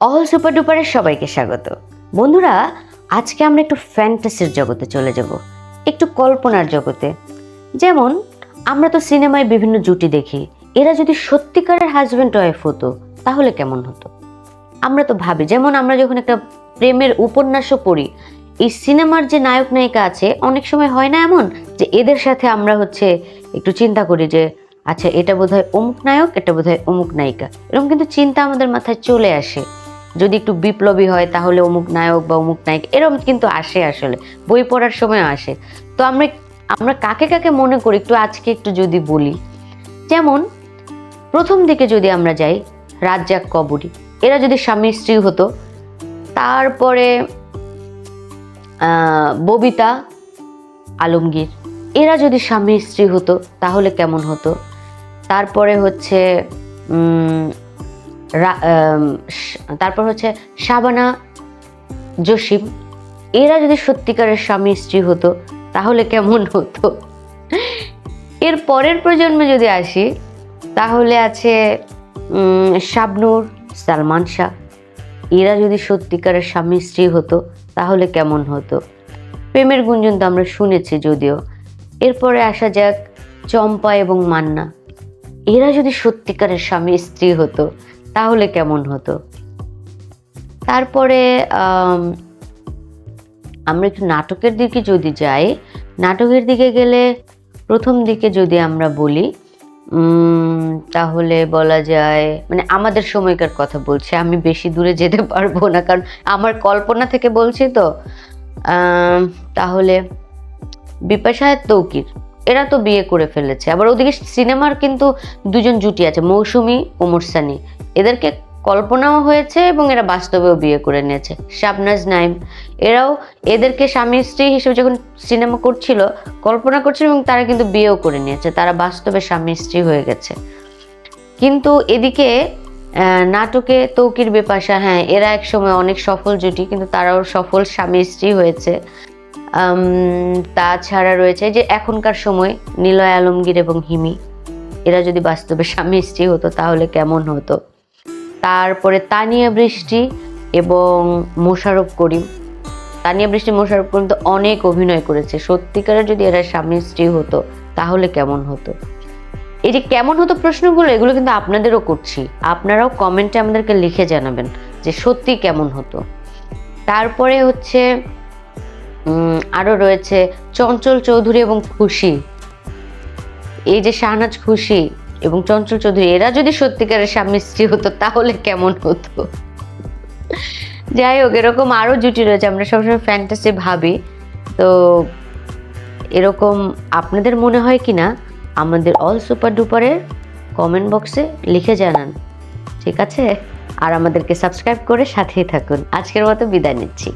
All super ডুপারের সবাইকে স্বাগত। বন্ধুরা, আজকে আমরা একটু ফ্যান্টাসির জগতে চলে যাব, একটু কল্পনার জগতে। যেমন, আমরা তো সিনেমায় বিভিন্ন জুটি দেখি, এরা যদি সত্যিকারের হাজব্যান্ড ওয়াইফ হতো, তাহলে কেমন হতো? আমরা তো ভাবি, যেমন আমরা যখন একটা প্রেমের উপন্যাসও পড়ি, এই সিনেমার যে নায়ক নায়িকা আছে, অনেক সময় হয় না এমন যে এদের সাথে আমরা হচ্ছে একটু চিন্তা করি যে আচ্ছা এটা বোধহয় অমুক নায়ক, এটা বোধহয় অমুক নায়িকা। এরকম কিন্তু চিন্তা আমাদের মাথায় চলে আসে। যদি একটু বিপ্লবী হয়, তাহলে অমুক নায়ক বা অমুক নায়ক এরকম কিন্তু আসে আসলে। বই পড়ার সময় আসে। তো আমরা আমরা কাকে কাকে মনে করি? একটু আজকে একটু যদি বলি। যেমন, প্রথম দিকে যদি আমরা যাই, রাজ্জাক কবরী। এরা যদি স্বামী স্ত্রী হতো, তারপরে ববিতা আলমগীর। এরা যদি স্বামী স্ত্রী হতো, তাহলে কেমন হতো? তারপরে হচ্ছে তারপর হচ্ছে শাবানা, জসিম। এরা যদি সত্যিকারের স্বামী, স্ত্রী হতো, তাহলে কেমন হতো? এর পরের প্রজন্মে যদি আসি, তাহলে আছে শাবনূর, সালমান শাহ। এরা যদি সত্যিকারের স্বামী, স্ত্রী হতো, তাহলে কেমন হতো? প্রেমের গুঞ্জন তো আমরা শুনেছি যদিও। এরপরে আসা যাক চম্পা এবং মান্না। এরা যদি সত্যিকারের স্বামী, স্ত্রী হতো তাহলে কেমন হতো? তারপরে আমরা একটু নাটকের দিকে যদি যাই, নাটকের দিকে গেলে প্রথম দিকে যদি আমরা বলি তাহলে বলা যায় মানে আমাদের সময়কার কথা বলছি, আমি বেশি দূরে যেতে পারব না, কারণ আমার কল্পনা থেকে বলছি তো তাহলে বিপাশা তৌকির, এরা তো বিয়ে করে ফেলেছে, আবার ওদিকে সিনেমার কিন্তু দুজন জুটি আছে, মৌসুমি ওমর সানি এদেরকে কল্পনাও হয়েছে এবং এরা বাস্তবেও বিয়ে করে নিয়েছে। শাবনাজ নাইম, এরাও এদেরকে স্বামী স্ত্রী হিসেবে যখন সিনেমা করছিল, কল্পনা করছিল এবং তারা কিন্তু বিয়েও করে নিয়েছে। তারা বাস্তবে স্বামী স্ত্রী হয়ে গেছে। কিন্তু এদিকে নাটকে তৌকির বেপাশা হ্যাঁ এরা এক সময় অনেক সফল জুটি, কিন্তু তারাও সফল স্বামী স্ত্রী হয়েছে। তাছাড়া রয়েছে যে এখনকার সময় নিলয় আলমগীর এবং হিমি, এরা যদি বাস্তবে স্বামী স্ত্রী হতো তাহলে কেমন হতো? তারপরে তানিয়া বৃষ্টি এবং মোশাররফ করিম। তানিয়া বৃষ্টি মোশারফ করিম তো অনেক অভিনয় করেছে। সত্যিকারের যদি এরা স্বামী স্ত্রী হতো, তাহলে কেমন হতো? এই যে কেমন হতো প্রশ্নগুলো, এগুলো কিন্তু আপনাদেরও করছি। আপনারাও কমেন্টে আমাদেরকে লিখে জানাবেন যে সত্যি কেমন হতো। তারপরে হচ্ছে আরও রয়েছে চঞ্চল চৌধুরী এবং খুশি। এই যে শাহনাজ খুশি এবং চঞ্চল চৌধুরী, এরা যদি সত্যিকারের স্বামী স্ত্রী হতো, তাহলে কেমন হতো? যাই হোক, এরকম আরও জুটি রয়েছে, আমরা সবসময় ফ্যান্টাসি ভাবি। তো এরকম আপনাদের মনে হয় কি না আমাদের অল সুপার ডুপারের কমেন্ট বক্সে লিখে জানান। ঠিক আছে? আর আমাদেরকে সাবস্ক্রাইব করে সাথেই থাকুন। আজকের মতো বিদায় নিচ্ছি।